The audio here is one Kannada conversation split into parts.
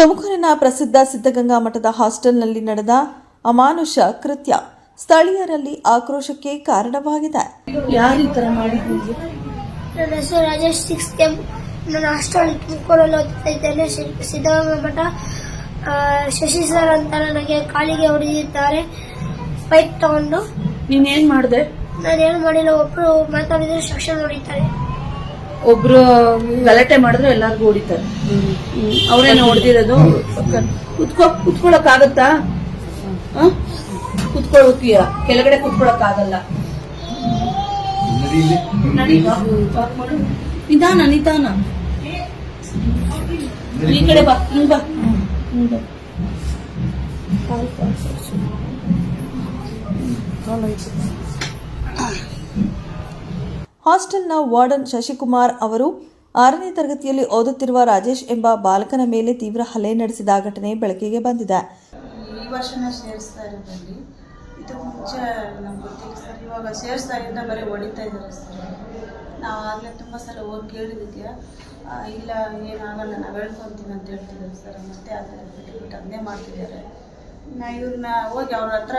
ತುಮಕೂರಿನ ಪ್ರಸಿದ್ಧ ಸಿದ್ಧಗಂಗಾ ಮಠದ ಹಾಸ್ಟೆಲ್ನಲ್ಲಿ ನಡೆದ ಅಮಾನುಷ ಕೃತ್ಯ ಸ್ಥಳೀಯರಲ್ಲಿ ಆಕ್ರೋಶಕ್ಕೆ ಕಾರಣವಾಗಿದೆ. ಯಾರು ಈ ನನ್ನ ಹೆಸರು ರಾಜೇಶ್ ಸಿಕ್ಸ್ ಕೆಮ್ ನಾನು ಹಾಸ್ಟೆಲ್ ತುಮಕೂರಲ್ಲಿ ಓದ್ತಾ ಇದ್ದೇನೆ. ಸಿದ್ಧಗಂಗಾ ಮಠ ಆ, ಶಶಿ ಸರ್ ಅಂತ ನನಗೆ ಕಾಲಿಗೆ ಹೊಡೆದಿದ್ದಾರೆ. ಪೈಪ್ ತಗೊಂಡು ನೀನ್ ಏನ್ ಮಾಡ್ದೆ? ನಾನು ಏನು ಮಾಡಿಲ್ಲ. ಒಬ್ರು ಮಾತಾಡಿದ್ರೆ ಶಿಕ್ಷಣ ಹೊಡಿತಾರೆ. ಒಬ್ರು ಗಲಾಟೆ ಮಾಡಿದ್ರೆ ಎಲ್ಲಾರ್ಗು ಹೊಡಿತಾರೆ. ಅವ್ರೇನು ಹೊಡೆದಿರೋದು ಕುತ್ಕೋ ಕುತ್ಕೊಳಕ್ ಆಗತ್ತಾ ಕುತ್ಕೊಳ್ಳೋಕಿಯ ಕೆಳಗಡೆ ಕುತ್ಕೊಳಕ್ ಆಗಲ್ಲ. ನಿಧಾನ ನಿಧಾನ ಈ ಕಡೆ ಬಾ ಹಿಂಗ್ ಬಾ. ಹಿಂಗ್ ಬಾ. ಹಾಸ್ಟೆಲ್ನ ವಾರ್ಡನ್ ಶಶಿಕುಮಾರ್ ಅವರು ಆರನೇ ತರಗತಿಯಲ್ಲಿ ಓದುತ್ತಿರುವ ರಾಜೇಶ್ ಎಂಬ ಬಾಲಕನ ಮೇಲೆ ತೀವ್ರ ಹಲ್ಲೆ ನಡೆಸಿದ ಘಟನೆ ಬೆಳಕಿಗೆ ಬಂದಿದೆ. ಈ ವರ್ಷನೇ ಸೇರಿಸ್ತಾ ಇರೋದ್ರಲ್ಲಿ ಇದಕ್ಕೆ ಮುಂಚೆ ನಮ್ಗೆ ಗೊತ್ತಿಲ್ಲ ಸರ್. ಇವಾಗ ಸೇರಿಸ್ತಾ ಇದ್ದ ಬರೀ ಹೊಡಿತಾ ಇದ್ದಾರೆ ಸರ್. ನಾವು ಆಗಲೇ ತುಂಬ ಸಲ ಹೋಗಿ ಕೇಳಿದ್ದಕ್ಕೆ ಇಲ್ಲ, ಏನಾಗಲ್ಲ, ನಾವು ಹೇಳ್ಕೊತೀನಿ ಅಂತ ಹೇಳ್ತಿದ್ದಾರೆ ಸರ್. ಮತ್ತೆ ಆದರೆ ಬಿಟ್ಟು ಬಿಟ್ಟು ಅದನ್ನೇ ಮಾಡ್ತಿದ್ದಾರೆ. ನಾ ಇವ್ರನ್ನ ಹೋಗಿ ಅವ್ರ ಹತ್ರ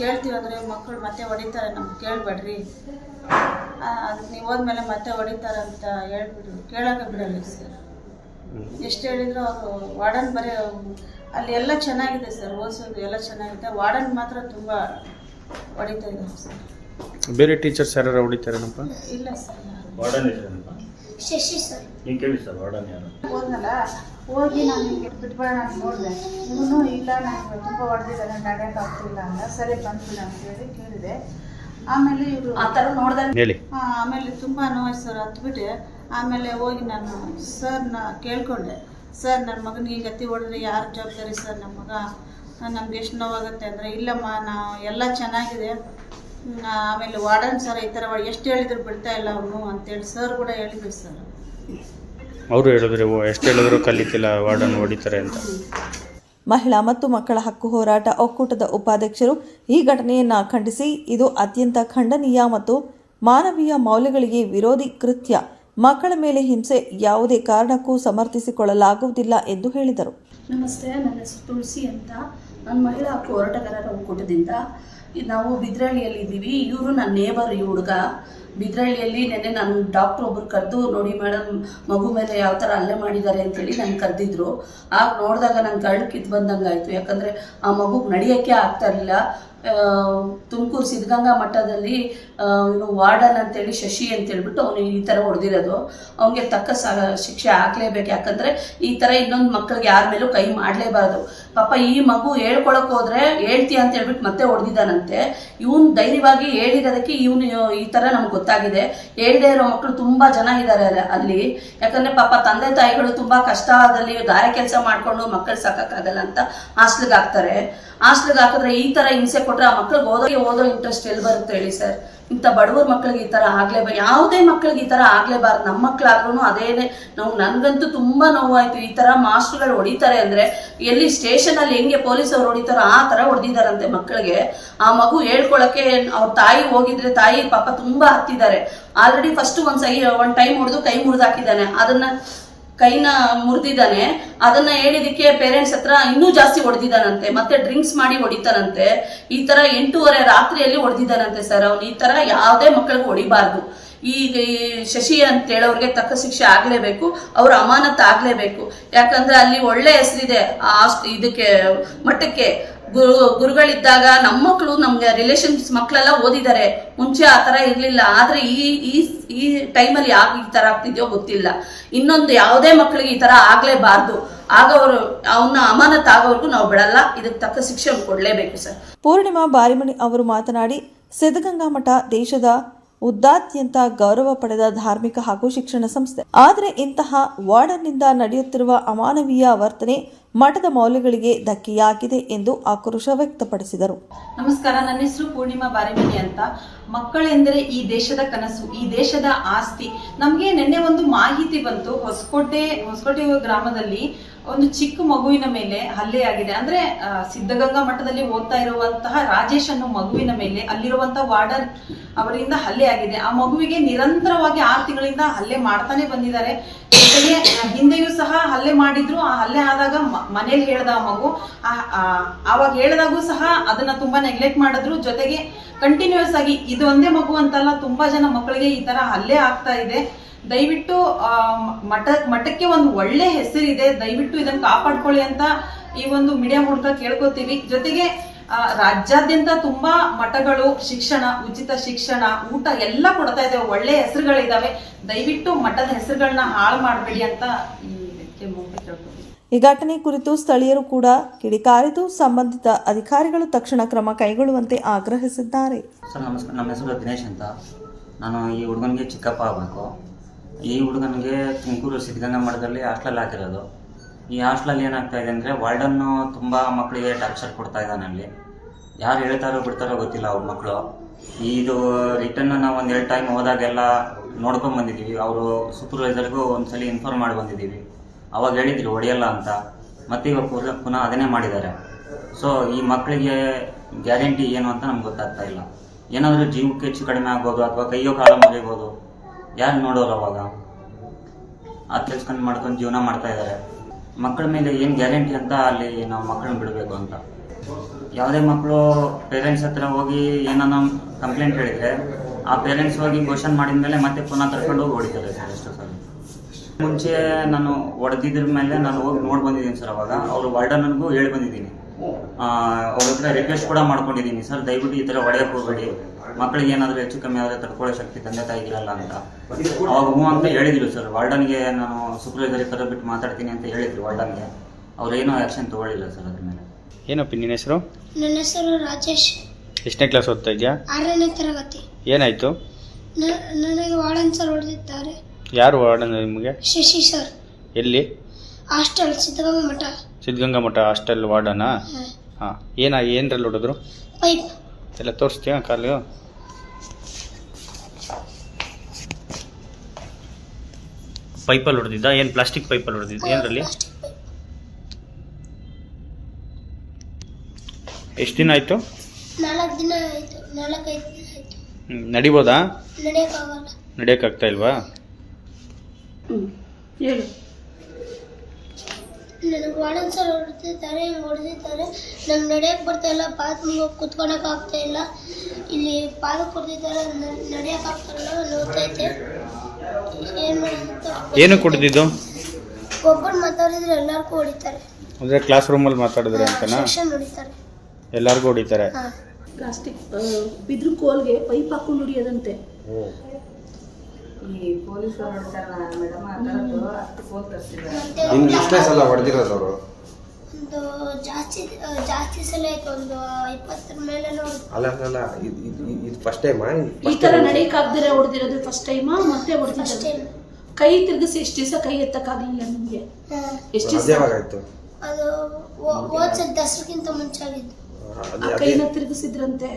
ಕೇಳ್ತೀವಿ ಅಂದರೆ ಮಕ್ಕಳು ಮತ್ತೆ ಹೊಡಿತಾರೆ. ನಮ್ಗೆ ಕೇಳಬೇಡ್ರಿ. ಅದಕ್ಕೆ ನೀವು ಹೋದ್ಮೇಲೆ ಮತ್ತೆ ಹೊಡಿತಾರಂತ ಅಂತ ಹೇಳ್ಬಿಟ್ಟು ಕೇಳೋಕೆ ಬಿಡಲ್ಲ ಸರ್. ಎಷ್ಟು ಹೇಳಿದ್ರು ಅವರು ವಾರ್ಡನ್ ಬರೀ ಅಲ್ಲಿ ಎಲ್ಲ ಚೆನ್ನಾಗಿದೆ ಸರ್ ಓದಿಸೋದು ಎಲ್ಲ ಚೆನ್ನಾಗಿದೆ. ವಾರ್ಡನ್ ಮಾತ್ರ ತುಂಬ ಹೊಡಿತಾ ಇದ್ದಾರೆ ಸರ್. ಬೇರೆ ಟೀಚರ್ಸ್ ಯಾರು ಹೊಡಿತಾರೇನಪ್ಪ? ಇಲ್ಲ ಸರ್. ವಾರ್ಡನ್ ಇದ್ರೇನಪ್ಪ ಶಶಿ ಸರ್. ನೀವು ಕೇಳಿ ಸರ್ ವಾರ್ಡನ್ ಯಾರು? ಹೋದ್ನಲ್ಲ ಹೋಗಿ ನಾನು ನಿಮಗೆ ಬಿಟ್ಬೇಡ ನಾನು ನೋಡಿದೆ. ಇವನು ಇಲ್ಲ ನಾನು ತುಂಬ ಹೊಡೆದಿದ್ದಾನೆ ನಡೆಯೋಕ್ಕಾಗ್ತಿಲ್ಲ ಅಂತ. ಸರಿ ಬಂದ್ಬಿಡ ಅಂತ ಹೇಳಿ ಕೇಳಿದೆ. ಆಮೇಲೆ ಇವರು ಆ ತರ ನೋಡ್ದಾಗ ಹೇಳಿ. ಆಮೇಲೆ ತುಂಬ ನೋವಾಯ್ತು ಸರ್ ಹತ್ಬಿಟ್ಟೆ. ಆಮೇಲೆ ಹೋಗಿ ನಾನು ಸರ್ನ ಕೇಳ್ಕೊಂಡೆ. ಸರ್ ನನ್ನ ಮಗನಿಗೆ ಈ ಗತಿ ಹೊಡೆದ್ರೆ ಯಾರು ಜವಾಬ್ದಾರಿ ಸರ್ ನಮ್ಮ ಮಗ? ನಮ್ಗೆ ಎಷ್ಟು ನೋವಾಗುತ್ತೆ ಅಂದರೆ ಇಲ್ಲಮ್ಮ ನಾವು ಎಲ್ಲ ಚೆನ್ನಾಗಿದೆ. ಆಮೇಲೆ ವಾರ್ಡನ್ ಸರ್ ಈ ಥರ ಎಷ್ಟು ಹೇಳಿದ್ರು ಬಿಡ್ತಾ ಇಲ್ಲ ಅವನು ಅಂತೇಳಿ ಸರ್ ಕೂಡ ಹೇಳಿದ್ರು ಸರ್. ಅವರು ಹೇಳಿದ್ರು ಎಷ್ಟು ಹೇಳಿದ್ರು ಕಲಿತಿಲ್ಲ ವಾರ್ಡನ್ ಹೊಡಿತಾರೆ ಅಂತ. ಮಹಿಳಾ ಮತ್ತು ಮಕ್ಕಳ ಹಕ್ಕು ಹೋರಾಟ ಒಕ್ಕೂಟದ ಉಪಾಧ್ಯಕ್ಷರು ಈ ಘಟನೆಯನ್ನು ಖಂಡಿಸಿ, ಇದು ಅತ್ಯಂತ ಖಂಡನೀಯ ಮತ್ತು ಮಾನವೀಯ ಮೌಲ್ಯಗಳಿಗೆ ವಿರೋಧಿ ಕೃತ್ಯ. ಮಕ್ಕಳ ಮೇಲೆ ಹಿಂಸೆ ಯಾವುದೇ ಕಾರಣಕ್ಕೂ ಸಮರ್ಥಿಸಿಕೊಳ್ಳಲಾಗುವುದಿಲ್ಲ ಎಂದು ಹೇಳಿದರು. ನಮಸ್ತೆ, ನನ್ನ ಹೆಸರು ತುಳಸಿ ಅಂತ. ನಾನು ಮಹಿಳಾ ಹಕ್ಕು ಹೋರಾಟಗಾರರ ಒಕ್ಕೂಟದಿಂದ ನಾವು ಬಿದ್ರಳ್ಳಿಯಲ್ಲಿ ಇದ್ದೀವಿ ಇವರು ನನ್ನ ನೇಬರ್ ಈ ಹುಡುಗ. ಬಿದ್ರಳ್ಳಿಯಲ್ಲಿ ನೆನ್ನೆ ನಾನು ಡಾಕ್ಟ್ರ್ ಒಬ್ರು ಕರೆದು ನೋಡಿ ಮೇಡಮ್ ಮಗು ಮೇಲೆ ಯಾವ ಥರ ಹಲ್ಲೆ ಮಾಡಿದ್ದಾರೆ ಅಂತೇಳಿ ನಾನು ಕರೆದಿದ್ರು. ಆಗ ನೋಡಿದಾಗ ನಂಗೆ ಕಳ್ಳು ಕಿತ್ತು ಬಂದಂಗೆ ಆಯಿತು. ಯಾಕಂದರೆ ಆ ಮಗುಗೆ ನಡೆಯೋಕ್ಕೆ ಆಗ್ತಾ ಇರಲಿಲ್ಲ. ತುಮಕೂರು ಸಿದ್ಧಗಂಗಾ ಮಠದಲ್ಲಿ ಇವನು ವಾರ್ಡನ್ ಅಂತೇಳಿ ಶಶಿ ಅಂತೇಳ್ಬಿಟ್ಟು ಅವನು ಈ ಥರ ಹೊಡೆದಿರೋದು. ಅವನಿಗೆ ತಕ್ಕ ಸ, ಶಿಕ್ಷೆ ಹಾಕ್ಲೇಬೇಕು ಯಾಕಂದರೆ ಈ ಥರ ಇನ್ನೊಂದು ಮಕ್ಕಳಿಗೆ ಯಾರ ಮೇಲೂ ಕೈ ಮಾಡಲೇಬಾರ್ದು. ಪಾಪ ಈ ಮಗು ಹೇಳ್ಕೊಳಕ್ಕೆ ಹೋದ್ರೆ ಹೇಳ್ತೀಯ ಅಂತ ಹೇಳ್ಬಿಟ್ಟು ಮತ್ತೆ ಹೊಡೆದಿದ್ದಾನಂತೆ. ಇವನು ಧೈರ್ಯವಾಗಿ ಹೇಳಿರೋದಕ್ಕೆ ಇವನು ಈ ಥರ ನಮ್ಗೆ ಗೊತ್ತಾಗಿದೆ. ಹೇಳ್ದೇ ಇರೋ ಮಕ್ಕಳು ತುಂಬಾ ಜನ ಇದ್ದಾರೆ ಅಲ್ಲಿ ಯಾಕಂದ್ರೆ ಪಾಪ ತಂದೆ ತಾಯಿಗಳು ತುಂಬ ಕಷ್ಟದಲ್ಲಿ ದಾರೆ ಕೆಲಸ ಮಾಡ್ಕೊಂಡು ಮಕ್ಕಳು ಸಾಕಾಗಲ್ಲ ಅಂತ ಹಾಸ್ಟ್ಲಿಗೆ ಹಾಕ್ತಾರೆ. ಹಾಸ್ಟ್ಲಿಗೆ ಹಾಕಿದ್ರೆ ಈ ತರ ಹಿಂಸೆ ಕೊಟ್ಟರೆ ಆ ಮಕ್ಳಿಗೆ ಓದೋಕೆ ಓದೋ ಇಂಟ್ರೆಸ್ಟ್ ಎಲ್ಲಿ ಬರುತ್ತೆ ಹೇಳಿ ಸರ್? ಇಂಥ ಬಡವರ ಮಕ್ಕಳಿಗೆ ಈ ಥರ ಆಗ್ಲೇಬಾರ್ದು, ಯಾವುದೇ ಮಕ್ಕಳಿಗೆ ಈ ಥರ ಆಗ್ಲೇಬಾರ್ದು. ನಮ್ಮ ಮಕ್ಕಳಾದ್ರೂ ಅದೇನೆ, ನಾವು ನನಗಂತೂ ತುಂಬ ನೋವಾಯಿತು. ಈ ಥರ ಮಾಸ್ಟರ್ಗಳು ಹೊಡಿತಾರೆ ಅಂದರೆ ಎಲ್ಲಿ ಸ್ಟೇಷನಲ್ಲಿ ಹೆಂಗೆ ಪೊಲೀಸವ್ರು ಹೊಡಿತಾರೋ ಆ ಥರ ಹೊಡೆದಿದ್ದಾರಂತೆ ಮಕ್ಕಳಿಗೆ. ಆ ಮಗು ಹೇಳ್ಕೊಳಕ್ಕೆ ಅವ್ರ ತಾಯಿ ಹೋಗಿದ್ರೆ ತಾಯಿ ಪಾಪ ತುಂಬ ಹತ್ತಿದ್ದಾರೆ. ಆಲ್ರೆಡಿ ಫಸ್ಟ್ ಒಂದು ಸೈ ಒಂದು ಟೈಮ್ ಹೊಡೆದು ಕೈ ಮುರಿದಾಕಿದ್ದಾನೆ. ಅದನ್ನ ಕೈನ ಮುರಿದಿದ್ದಾನೆ. ಅದನ್ನ ಹೇಳಿದಕ್ಕೆ ಪೇರೆಂಟ್ಸ್ ಹತ್ರ ಇನ್ನೂ ಜಾಸ್ತಿ ಹೊಡೆದಿದ್ದಾನಂತೆ. ಮತ್ತೆ ಡ್ರಿಂಕ್ಸ್ ಮಾಡಿ ಹೊಡಿತಾನಂತೆ. ಈ ತರ ಎಂಟೂವರೆ ರಾತ್ರಿಯಲ್ಲಿ ಹೊಡೆದಿದ್ದಾನಂತೆ ಸರ್ ಅವ್ನು. ಈ ತರ ಯಾವುದೇ ಮಕ್ಕಳಿಗೆ ಹೊಡಿಬಾರ್ದು. ಈ ಶಶಿ ಅಂತ ಹೇಳೋರಿಗೆ ತಕ್ಕ ಶಿಕ್ಷೆ ಆಗ್ಲೇಬೇಕು. ಅವ್ರ ಅಮಾನತ್ ಆಗ್ಲೇಬೇಕು. ಯಾಕಂದ್ರೆ ಅಲ್ಲಿ ಒಳ್ಳೆ ಹೆಸರಿದೆ. ಆ, ಇದಕ್ಕೆ, ಮಠಕ್ಕೆ. ಗುರು, ಗುರುಗಳಿದ್ದಾಗ ನಮ್ಮ ಮಕ್ಕಳು ನಮ್ಗೆ ರಿಲೇಷನ್ಸ್ ಮಕ್ಕಳೆಲ್ಲ ಓದಿದ್ದಾರೆ ಮುಂಚೆ ಆ ತರ ಇರಲಿಲ್ಲ. ಆದ್ರೆ ಈ ಈ ಈ ಟೈಮಲ್ಲಿ ಯಾಕೆ ಈ ತರ ಆಗ್ತಿದೆಯೋ ಗೊತ್ತಿಲ್ಲ. ಇನ್ನೊಂದು ಯಾವುದೇ ಮಕ್ಕಳಿಗೆ ಈ ತರ ಆಗ್ಲೇಬಾರ್ದು. ಆಗ ಅವರು ಅವನ್ನ ಅಮಾನತ್ ಆಗೋವರೆಗೂ ನಾವು ಬಿಡಲ್ಲ. ಇದಕ್ಕೆ ತಕ್ಕ ಶಿಕ್ಷೆ ಕೊಡ್ಲೇಬೇಕು ಕೊಡಲೇಬೇಕು ಸರ್. ಪೂರ್ಣಿಮಾ ಬಾರಿಮಣಿ ಅವರು ಮಾತನಾಡಿ, ಸಿದ್ಧಗಂಗಾ ಮಠ ದೇಶದ ಉದ್ದಾದ್ಯಂತ ಗೌರವ ಪಡೆದ ಧಾರ್ಮಿಕ ಹಾಗೂ ಶಿಕ್ಷಣ ಸಂಸ್ಥೆ. ಆದರೆ ಇಂತಹ ವಾರ್ಡನ್ನಿಂದ ನಡೆಯುತ್ತಿರುವ ಅಮಾನವೀಯ ವರ್ತನೆ ಮಠದ ಮೌಲ್ಯಗಳಿಗೆ ಧಕ್ಕೆಯಾಗಿದೆ ಎಂದು ಆಕ್ರೋಶ ವ್ಯಕ್ತಪಡಿಸಿದರು. ನಮಸ್ಕಾರ, ನನ್ನ ಹೆಸರು ಪೂರ್ಣಿಮಾ ಬಾರಿಮಿನಿ ಅಂತ. ಮಕ್ಕಳೆಂದರೆ ಈ ದೇಶದ ಕನಸು, ಈ ದೇಶದ ಆಸ್ತಿ. ನಮಗೆ ನಿನ್ನೆ ಒಂದು ಮಾಹಿತಿ ಬಂತು. ಹೊಸಕೋಟೆ ಹೊಸಕೋಟೆ ಗ್ರಾಮದಲ್ಲಿ ಒಂದು ಚಿಕ್ಕ ಮಗುವಿನ ಮೇಲೆ ಹಲ್ಲೆ ಆಗಿದೆ. ಅಂದ್ರೆ ಸಿದ್ಧಗಂಗಾ ಮಠದಲ್ಲಿ ಓದ್ತಾ ಇರುವಂತಹ ರಾಜೇಶ್ ಅನ್ನೋ ಮಗುವಿನ ಮೇಲೆ ಅಲ್ಲಿರುವಂತಹ ವಾರ್ಡನ್ ಅವರಿಂದ ಹಲ್ಲೆ ಆಗಿದೆ. ಆ ಮಗುವಿಗೆ ನಿರಂತರವಾಗಿ ಆರು ತಿಂಗಳಿಂದ ಹಲ್ಲೆ ಮಾಡ್ತಾನೆ ಬಂದಿದ್ದಾರೆ. ಜೊತೆಗೆ ಹಿಂದೆಯೂ ಸಹ ಹಲ್ಲೆ ಮಾಡಿದ್ರು. ಆ ಹಲ್ಲೆ ಆದಾಗ ಮನೇಲಿ ಹೇಳ್ದ ಆ ಮಗು ಆವಾಗ ಹೇಳ್ದಾಗೂ ಸಹ ಅದನ್ನ ತುಂಬಾ ನೆಗ್ಲೆಕ್ಟ್ ಮಾಡಿದ್ರು. ಜೊತೆಗೆ ಕಂಟಿನ್ಯೂಸ್ ಆಗಿ ಇದು ಒಂದೇ ಮಗು ಅಂತಲ್ಲ, ತುಂಬಾ ಜನ ಮಕ್ಕಳಿಗೆ ಈ ತರ ಹಲ್ಲೆ ಆಗ್ತಾ ಇದೆ. ದಯವಿಟ್ಟು ಮಠ ಮಠಕ್ಕೆ ಒಂದು ಒಳ್ಳೆ ಹೆಸರಿದೆ. ದಯವಿಟ್ಟು ಇದನ್ನ ಕಾಪಾಡ್ಕೊಳ್ಳಿ ಅಂತ ಈ ಒಂದು ಮೀಡಿಯಾ ಮೂಲಕ ಕೇಳ್ಕೊತೀವಿ. ಜೊತೆಗೆ ರಾಜ್ಯಾದ್ಯಂತ ತುಂಬಾ ಮಠಗಳು ಶಿಕ್ಷಣ ಉಚಿತ ಶಿಕ್ಷಣ ಊಟ ಎಲ್ಲ ಕೊಡ್ತಾ ಇದಾವೆ. ಒಳ್ಳೆ ಹೆಸರುಗಳಿದಾವೆ. ದಯವಿಟ್ಟು ಮಠದ ಹೆಸರುಗಳನ್ನ ಹಾಳು ಮಾಡಬೇಡಿ ಅಂತ ಈ ಇದಕ್ಕೆ ಮೂಲಕ ಕೇಳ್ಕೊತೀವಿ. ಈ ಘಟನೆ ಕುರಿತು ಸ್ಥಳೀಯರು ಕೂಡ ಕಿಡಿಕಾರಿದು ಸಂಬಂಧಿತ ಅಧಿಕಾರಿಗಳು ತಕ್ಷಣ ಕ್ರಮ ಕೈಗೊಳ್ಳುವಂತೆ ಆಗ್ರಹಿಸಿದ್ದಾರೆ. ಸರ್ ನಮಸ್ಕಾರ. ನಮ್ಮ ಹೆಸರು ದಿನೇಶ್ ಅಂತ. ನಾನು ಈ ಹುಡುಗನಿಗೆ ಚಿಕ್ಕಪ್ಪ ಆಗಬೇಕು. ಈ ಹುಡುಗನಿಗೆ ತುಮಕೂರು ಸಿದ್ಧಗಂಗಾ ಮಠದಲ್ಲಿ ಹಾಸ್ಟೆಲ್ ಹಾಕಿರೋದು. ಈ ಹಾಸ್ಟೆಲಲ್ಲಿ ಏನಾಗ್ತಾ ಇದೆ ಅಂದರೆ ವಾರ್ಡನ್ನು ತುಂಬ ಮಕ್ಕಳಿಗೆ ಟಾರ್ಚರ್ ಕೊಡ್ತಾ ಇದ್ದಾನೆ ಅಲ್ಲಿ. ಯಾರು ಹೇಳ್ತಾರೋ ಬಿಡ್ತಾರೋ ಗೊತ್ತಿಲ್ಲ ಅವ್ರ ಮಕ್ಕಳು ಇದು ರಿಟರ್ನ್ ನಾವು ಒಂದು ಎರಡು ಟೈಮ್ ಹೋದಾಗೆಲ್ಲ ನೋಡ್ಕೊಂಡ್ ಬಂದಿದ್ದೀವಿ ಅವರು ಸೂಪರ್ವೈಸರ್ಗೂ ಒಂದ್ಸಲಿ ಇನ್ಫಾರ್ಮ್ ಮಾಡಿ ಬಂದಿದ್ದೀವಿ ಅವಾಗ ಹೇಳಿದ್ರು, ಹೊಡೆಯಲ್ಲ ಅಂತ. ಮತ್ತೆ ಇವಾಗ ಪುನಃ ಪುನಃ ಅದನ್ನೇ ಮಾಡಿದ್ದಾರೆ. ಸೊ ಈ ಮಕ್ಕಳಿಗೆ ಗ್ಯಾರಂಟಿ ಏನು ಅಂತ ನಮ್ಗೆ ಗೊತ್ತಾಗ್ತಾ ಇಲ್ಲ. ಏನಾದರೂ ಜೀವಕ್ಕೆ ಹೆಚ್ಚು ಕಡಿಮೆ ಆಗ್ಬೋದು ಅಥವಾ ಕೈಯೋ ಕಾಲ ಮುರಿಬೋದು. ಯಾರು ನೋಡೋರು ಅವಾಗ? ಆ ಕೆಲ್ಸ್ಕೊಂಡು ಮಾಡ್ಕೊಂಡು ಜೀವನ ಮಾಡ್ತಾ ಇದ್ದಾರೆ ಮಕ್ಕಳ ಮೇಲೆ ಏನು ಗ್ಯಾರಂಟಿ ಅಂತ ಅಲ್ಲಿ ನಾವು ಮಕ್ಕಳನ್ನ ಬಿಡಬೇಕು ಅಂತ. ಯಾವುದೇ ಮಕ್ಕಳು ಪೇರೆಂಟ್ಸ್ ಹತ್ರ ಹೋಗಿ ಏನಾನ ಕಂಪ್ಲೇಂಟ್ ಹೇಳಿದರೆ, ಆ ಪೇರೆಂಟ್ಸ್ ಹೋಗಿ ಕ್ವಶನ್ ಮಾಡಿದ ಮೇಲೆ ಮತ್ತೆ ಪುನಃ ಕರ್ಕೊಂಡು ಹೋಗಿ ಹೊಡಿತಾರೆ ಸರ್ ಮುಂಚೆ ನಾನು ಹೊಡೆದಿದ್ರ ಮೇಲೆ ನಾನು ಹೋಗಿ ನೋಡಿ ಬಂದಿದ್ದೀನಿ ಸರ್ ಅವಾಗ. ಅವರು ವಾರ್ಡನ್ಗೂ ಹೇಳಿ ಬಂದಿದ್ದೀನಿ. ಅವ್ರ ಹತ್ರ ರಿಕ್ವೆಸ್ಟ್ ಕೂಡ ಮಾಡ್ಕೊಂಡಿದ್ದೀನಿ. ಸರ್ ದಯವಿಟ್ಟು ಈ ಥರ ಹೊಡೆಯಕ್ಕೆ ಹೋಗಬೇಡಿ. ಮಕ್ಕಳಿಗೆ ಏನಾದರೂ ಹೆಚ್ಚು ಕಮ್ಮಿ ಆದರೆ ತಡ್ಕೊಳ್ಳೋ ಶಕ್ತಿ ತಂದೆ ತಾಯಿಗಿರಲ್ಲ ಅಂತ. ಅವಾಗ ಹ್ಞೂ ಅಂತ ಹೇಳಿದ್ವಿ ಸರ್. ವಾರ್ಡನ್ಗೆ ನಾನು ಸೂಪರ್ವೈಸರ್ ಕರೆ ಬಿಟ್ಟು ಮಾತಾಡ್ತೀನಿ ಅಂತ ಹೇಳಿದ್ರು ವಾರ್ಡನ್ಗೆ. ಅವ್ರೇನೂ ಆ್ಯಕ್ಷನ್ ತೊಗೊಳ್ಳಿಲ್ಲ ಸರ್ ಅದ್ರ ಮೇಲೆ. ಏನಪ್ಪ ನಿನ್ನ ಹೆಸರು? ನನ್ನ ಹೆಸರು ರಾಜೇಶ್. ಎಷ್ಟನೇ ಕ್ಲಾಸ್ ಓದ್ತಾ ಇದೆಯಾ? ಆರನೇ ತರಗತಿ. ಏನಾಯಿತು? ನ- ನನಗೆ ವಾರ್ಡನ್ ಸರ್ ಹೊಡೆದಿದ್ದಾರೆ. ಯಾರು ವಾರ್ಡನ್ ನಿಮಗೆ? ಶಶಿ ಸರ್. ಎಲ್ಲಿ? ಹಾಸ್ಟೆಲ್ ಸಿದ್ಧಗಂಗಾ ಮಠ. ಸಿದ್ಧಗಂಗಾ ಮಠ ಹಾಸ್ಟೆಲ್ ವಾರ್ಡನಾ? ಹ. ಹಾಂ. ಏನ ಏನರಲ್ಲಿ ಹೊಡೆದ್ರು? ಪೈಪ್. ಎಲ್ಲ ತೋರಿಸ್ತೀಯ ಕಾಲು? ಪೈಪಲ್ಲಿ ಹೊಡೆದಿದ್ದ? ಏನು ಪ್ಲಾಸ್ಟಿಕ್ ಪೈಪಲ್ಲಿ ಹೊಡೆದಿದ್ದ? ಏನರಲ್ಲಿ? ಎಷ್ಟು ದಿನ ಆಯಿತು? ನಾಲ್ಕು ದಿನ ಆಯಿತು. ನಾಲ್ಕೈದು ದಿನ ಆಯಿತು. ನಡಿಬೋದಾ? ನಡೆಯೋಕ್ಕಾಗಲ್ಲ ನಡೆಯೋಕ್ಕಾಗ್ತಾ ಇಲ್ವಾ? ಏನು ಹೇಳು. ನನಗೆ ವಾರ್ಡನ್ ಸರ್ ಹೊಡೆದಿದ್ದಾರೆ ಹೊಡೆದಿದ್ದಾರೆ. ನಂಗೆ ನಡೆಯಕ್ಕೆ ಬರ್ತಾ ಇಲ್ಲ ಬಾತ್ರೂಮ್ಗೆ ಹೋಗಿ ಕುತ್ಕೊಳಕ್ ಆಗ್ತಾ ಇಲ್ಲ. ಇಲ್ಲಿ ಪಾದಕ್ಕೆ ಹೊಡೆದಿದ್ದಾರೆ ನಡೆಯಕ್ಕೆ ಆಗ್ತಾ ಇಲ್ಲ ನೋಡ್ತೈತೆ ಏನು ಕುಡಿದಿದ್ದು ಒಬ್ಬರು ಮಾತಾಡಿದ್ರೆ ಎಲ್ಲರಿಗೂ ಹೊಡಿತಾರೆ. ಅಂದರೆ ಕ್ಲಾಸ್ ರೂಮಲ್ಲಿ ಮಾತಾಡಿದ್ರೆ ಅಂತನಾ? ಸೆಕ್ಷನ್ ಹೊಡಿತಾರೆ. ಎಲ್ಲರಿಗೂ ಹೊಡಿತಾರೆ? ಹಾಂ. ಪ್ಲಾಸ್ಟಿಕ್ ಬಿದ್ರು ಕೋಲ್ಗೆ ಪೈಪ್ ಹಾಕೊಂಡು ಹೊಡಿಯೋದಂತೆ ಈ ಪೊಲೀಸರು ಹೇಳ್ತಾರಲ್ಲ ಮೇಡಮ್ ಆ ಥರದ್ದು ಅಷ್ಟು ಫೋನ್ ತರಿಸಿದ್ದಾರೆ ಮತ್ತೆ ನಿಮ್ಗೆ ಸಲ ಹೊಡೆದಿರೋದು ಅವರು? ಒಂದು ಜಾಸ್ತಿ ಜಾಸ್ತಿ ಸಲ ಆಯ್ತು ಒಂದು ಇಪ್ಪತ್ತರ ಮೇಲೆ ನೋಡಿ. ಅಲ್ಲ ಅಲ್ಲ, ಅಲ್ಲ ಇದು ಇದು ಇದು ಫಸ್ಟ್ ಟೈಮಾ ಈ ತರ ನಡೀಕ್ ಆಗ್ದಿರ ಹೊಡೆದಿರೋದು ಫಸ್ಟ್ ಟೈಮ್ ಮತ್ತೆ ಫಸ್ಟ್ ಹೊಡೆದಿದ್ದಾರೆ ಟೈಮ್ ಕೈ ತಿರ್ಗಿಸಿ ಎಷ್ಟು ದಿವಸ ಕೈ ಎತ್ತಕ್ಕಾಗಲಿಲ್ಲ ನಿಮ್ಗೆ? ಎಷ್ಟು ದಿವಸ? ಅದ್ಯಾವಾಗಾಯ್ತು ಅದು ಹೋದ್ಸಲ ದಸರಕ್ಕಿಂತ ಮುಂಚೆ ಆಗಿದ್ದು. ಆ ಅದೇ ಕೈನ ತಿರುಗಿಸಿದ್ರಂತೆ.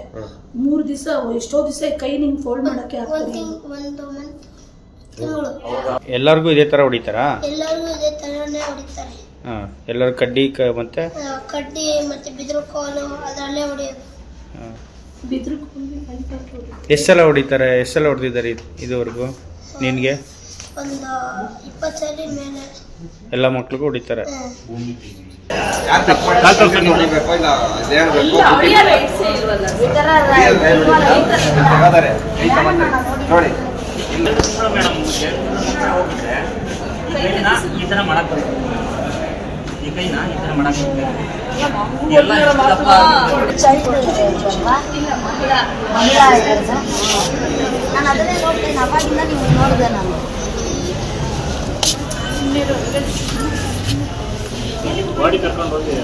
ಮೂರ್ ದಿವಸ ಎಷ್ಟೋ ದಿವಸ ಕೈ ನಿಂಗೆ ಫೋಲ್ಡ್ ಮಾಡಕ್ಕೆ ಒಂದು ಆಗ್ತದೆ ತಿಂಗ್ ಒಂದು ಮಂತ್ ತಿಂಗಳು. ಎಲ್ಲರಿಗೂ ಇದೇ ಥರ ಹೊಡಿತಾರಾ? ಹೊಡಿತಾರೆ ಹಾಂ ಎಲ್ಲರೂ ಕಡ್ಡಿ ಕ ಮತ್ತು ಕಡ್ಡಿ ಮತ್ತೆ ಬಿದಿರು ಕೋಲು ಅದರಲ್ಲೇ ಹೊಡೆಯೋದು ಬಿದ್ರು ಹಾಕಿ ಎಷ್ಟು ಸಲ ಹೊಡಿತಾರೆ ಎಷ್ಟು ಸಲ ಹೊಡೆದಿದ್ದಾರೆ ಇದುವರೆಗೂ ನಿನಗೆ ಒಂದು ಇಪ್ಪತ್ತು ಸಲ ಮೇಲೆ ಎಲ್ಲ ಮಕ್ಳಿಗೂ ಹೊಡಿತಾರೆ. ನೋಡಿ ಈ ಥರ ಮಾಡಕ್ ಬರುತ್ತೆ ಈ ಕೈನ ಈ ಥರ ಮಾಡಕ್ ಬರುತ್ತೆ ಎಲ್ಲ ನಾನು ಅದನ್ನೇ ನೋಡ್ತೇನೆ ಅವಾಗಿಂದ ನೀವು ನೋಡಿದೆ ನಾನು ಬಾಡಿ ಕರ್ಕೊಂಡು ಹೋಗಿ